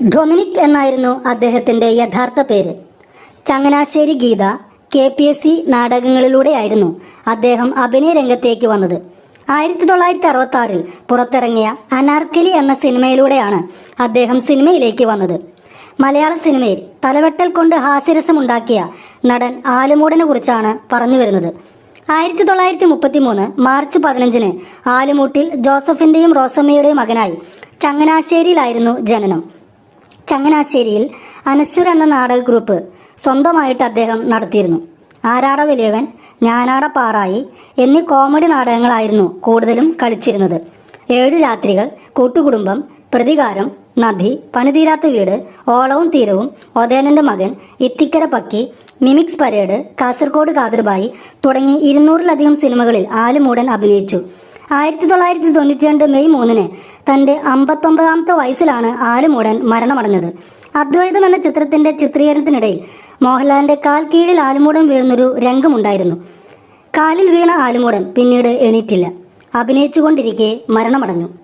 Dominic എന്നായിരുന്നു അദ്ദേഹത്തിന്റെ യഥാർത്ഥ പേര്. Changanassery Geetha K P S C നാടകങ്ങളിലൂടെയായിരുന്നു അദ്ദേഹം അഭിനയ രംഗത്തേക്ക് വന്നത്. ആയിരത്തി തൊള്ളായിരത്തി അറുപത്തി ആറിൽ പുറത്തിറങ്ങിയ അനാർക്കലി എന്ന സിനിമയിലൂടെയാണ് അദ്ദേഹം സിനിമയിലേക്ക് വന്നത്. മലയാള സിനിമയിൽ തലവെട്ടൽ കൊണ്ട് ഹാസ്യരസമുണ്ടാക്കിയ നടൻ ആലുമൂടനെ കുറിച്ചാണ് പറഞ്ഞു വരുന്നത്. ആയിരത്തി തൊള്ളായിരത്തി മുപ്പത്തി മൂന്ന് മാർച്ച് പതിനഞ്ചിന് ആലുമൂട്ടിൽ ജോസഫിന്റെയും റോസമ്മയുടെയും മകനായി ചങ്ങനാശ്ശേരിയിലായിരുന്നു ജനനം. ചങ്ങനാശ്ശേരിയിൽ അനശ്വർ എന്ന നാടക ഗ്രൂപ്പ് സ്വന്തമായിട്ട് അദ്ദേഹം നടത്തിയിരുന്നു. ആരാട വലിയവൻ ഞാനാട പാറായി എന്നീ കോമഡി നാടകങ്ങളായിരുന്നു കൂടുതലും കളിച്ചിരുന്നത്. ഏഴു രാത്രികൾ കൂട്ടുകുടുംബം പ്രതികാരം നദി പണിതീരാത്ത വീട് ഓളവും തീരവും ഒതേനന്റെ മകൻ ഇത്തിക്കര പക്കി മിമിക്സ് പരേഡ് കാസർഗോഡ് കാതിർബായി തുടങ്ങി ഇരുന്നൂറിലധികം സിനിമകളിൽ ആലുമൂടൻ അഭിനയിച്ചു. ആയിരത്തി തൊള്ളായിരത്തി തൊണ്ണൂറ്റി രണ്ട് മെയ് മൂന്നിന് തന്റെ അമ്പത്തൊമ്പതാമത്തെ വയസ്സിലാണ് ആലുമൂടൻ മരണമടഞ്ഞത്. അദ്വൈതം എന്ന ചിത്രത്തിന്റെ ചിത്രീകരണത്തിനിടയിൽ മോഹൻലാലിന്റെ കാൽ കീഴിൽ ആലുമൂടൻ വീഴുന്നൊരു രംഗമുണ്ടായിരുന്നു. കാലിൽ വീണ ആലുമൂടൻ പിന്നീട് എണീറ്റില്ല. അഭിനയിച്ചുകൊണ്ടിരിക്കെ മരണമടഞ്ഞു.